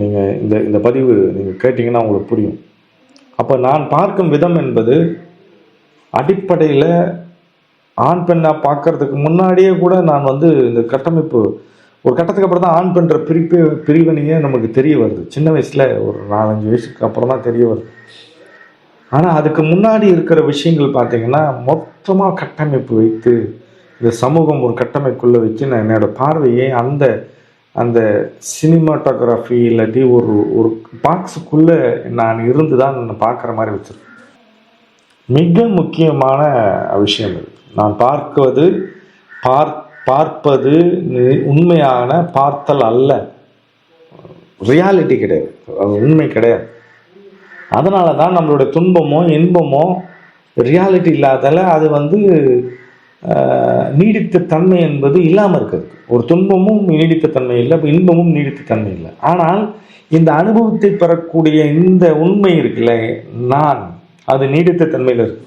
நீங்கள் இந்த இந்த பதிவு நீங்கள் கேட்டிங்கன்னா உங்களுக்கு புரியும். அப்போ நான் பார்க்கும் விதம் என்பது அடிப்படையில் ஆண் பெண்ணாக பார்க்கறதுக்கு முன்னாடியே கூட நான் வந்து இந்த கட்டமைப்பு ஒரு கட்டத்துக்கு அப்புறம் தான் ஆண் பெண்ற பிரிப்பு பிரிவினையே நமக்கு தெரிய வருது. சின்ன வயசில் ஒரு நாலஞ்சு வயசுக்கு அப்புறம் தான் தெரிய வருது. ஆனால் அதுக்கு முன்னாடி இருக்கிற விஷயங்கள் பார்த்தீங்கன்னா மொத்தமாக கட்டமைப்பு வைத்து இந்த சமூகம் ஒரு கட்டமைக்குள்ளே வச்சு நான் என்னோடய பார்வையை அந்த அந்த சினிமாட்டோகிராஃபி இல்லாட்டி ஒரு ஒரு பாக்ஸுக்குள்ளே நான் இருந்து தான் பார்க்குற மாதிரி வச்சுருக்கேன். மிக முக்கியமான விஷயம் இது. நான் பார்க்குவது பார் பார்ப்பது உண்மையான பார்த்தல் அல்ல. ரியாலிட்டி கிடையாது. அது உண்மை கிடையாது. அதனால தான் நம்மளுடைய துன்பமோ இன்பமோ ரியாலிட்டி இல்லாதால அது வந்து நீடித்த தன்மை என்பது இல்லாமல் இருக்குது. ஒரு துன்பமும் நீடித்த தன்மை இல்லை இன்பமும் நீடித்த தன்மை இல்லை. ஆனால் இந்த அனுபவத்தை பெறக்கூடிய இந்த உண்மை இருக்குல்ல நான் அது நீடித்த தன்மையில் இருக்கு.